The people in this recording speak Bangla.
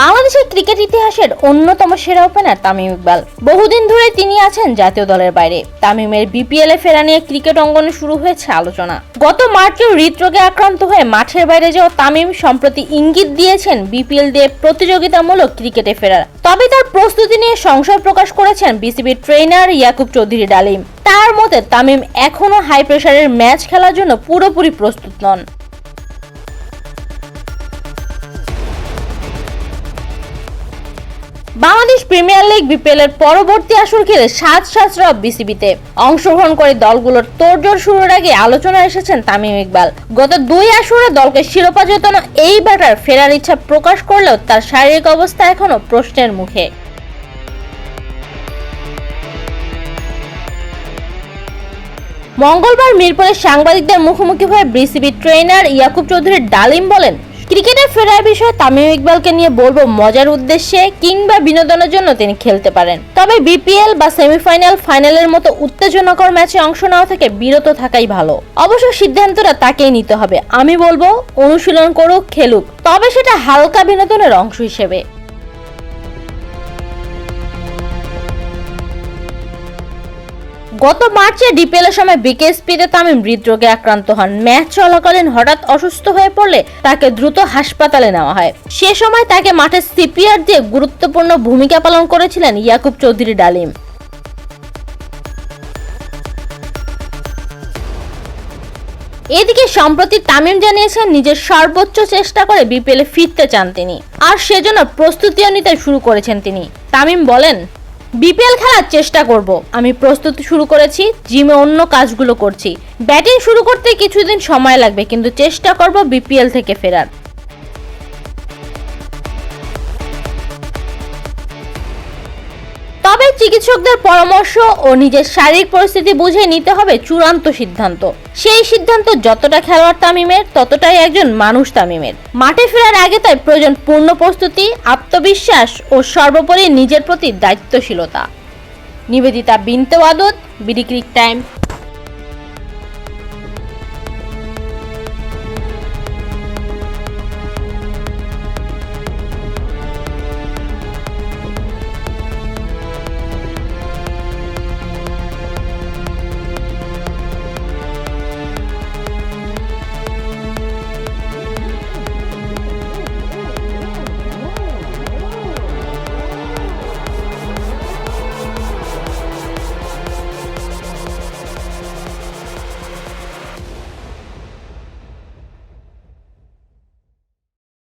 বাংলাদেশের ক্রিকেট ইতিহাসের অন্যতম সেরা ওপেনার তামিম ইকবাল। বহুদিন ধরে তিনি আছেন জাতীয় দলের বাইরে। তামিমের বিপিএল এ ফেরা নিয়ে ক্রিকেট অঙ্গনে শুরু হয়েছে আলোচনা। গত মার্চে হৃদরোগে আক্রান্ত হয়ে মাঠের বাইরে যাওয়া তামিম সম্প্রতি ইঙ্গিত দিয়েছেন বিপিএল দিয়ে প্রতিযোগিতামূলক ক্রিকেটে ফেরার। তবে তার প্রস্তুতি নিয়ে সংশয় প্রকাশ করেছেন বিসিবির ট্রেনার ইয়াকুব চৌধুরী ডালিম। তার মতে, তামিম এখনও হাই প্রেসারের ম্যাচ খেলার জন্য পুরোপুরি প্রস্তুত নন। বাংলাদেশ প্রিমিয়ার লিগ বিপিএল এর পরবর্তী আসর ঘিরে সাত সাতরা বিসিবিতে। অংশগ্রহণ করে দলগুলোর তোড়জোড় শুরুর আগে আলোচনায় এসেছেন তামিম ইকবাল। গত দুই আসরে দলকে শিরোপা জেতানো এই ব্যাটার ফেরার ইচ্ছা প্রকাশ করলেও তার শারীরিক অবস্থা এখনও প্রশ্নের মুখে। মঙ্গলবার মিরপুরে সাংবাদিকদের মুখোমুখি হয়ে বিসিবি ট্রেনার ইয়াকুব চৌধুরী ডালিম বলেন ক্রিকেটে ফেরার বিষয়ে তামিম ইকবালকে নিয়ে বলব মজার উদ্দেশ্যে কিংবা বিনোদনের জন্য তিনি খেলতে পারেন। তবে বিপিএল বা সেমিফাইনাল, ফাইনালের মতো উত্তেজনাকর ম্যাচে অংশ নেওয়া থেকে বিরত থাকাই ভালো। অবশ্য সিদ্ধান্তটা তাকেই নিতে হবে। আমি বলব অনুশীলন করুক, খেলুক, তবে সেটা হালকা বিনোদনের অংশ হিসেবে। গত মার্চে ডিপিএল এর সময় বিকেএসপিতে তামিম হৃদরোগে আক্রান্ত হন। ম্যাচ চলাকালীন হঠাৎ অসুস্থ হয়ে পড়লে তাকে দ্রুত হাসপাতালে নেওয়া হয়। সে সময় তাকে মাঠে সিপিআর দিয়ে গুরুত্বপূর্ণ ভূমিকা পালন করেছিলেন ইয়াকুব চৌধুরী ডালিম। এদিকে সম্প্রতি তামিম জানিয়েছেন, নিজের সর্বোচ্চ চেষ্টা করে বিপিএলে ফিরতে চান তিনি। আর সেজন্য প্রস্তুতিও নিতে শুরু করেছেন তিনি। তামিম বলেন বিপিএল খেলার চেষ্টা করব। আমি প্রস্তুতি শুরু করেছি, জিমে অন্য কাজগুলো করছি। ব্যাটিং শুরু করতে কিছুদিন সময় লাগবে, কিন্তু চেষ্টা করব বিপিএল থেকে ফেরার। তবে চিকিৎসকদের পরামর্শ ও নিজের শারীরিক পরিস্থিতি বুঝে নিতে হবে চূড়ান্ত সিদ্ধান্ত। সেই সিদ্ধান্ত যতটা খেলোয়াড় তামিমের, ততটাই একজন মানুষ তামিমের। মাঠে ফেরার আগে তাই প্রয়োজন পূর্ণ প্রস্তুতি, আত্মবিশ্বাস ও সর্বোপরি নিজের প্রতি দায়িত্বশীলতা। Nibedita Binte Wadat BD cric time.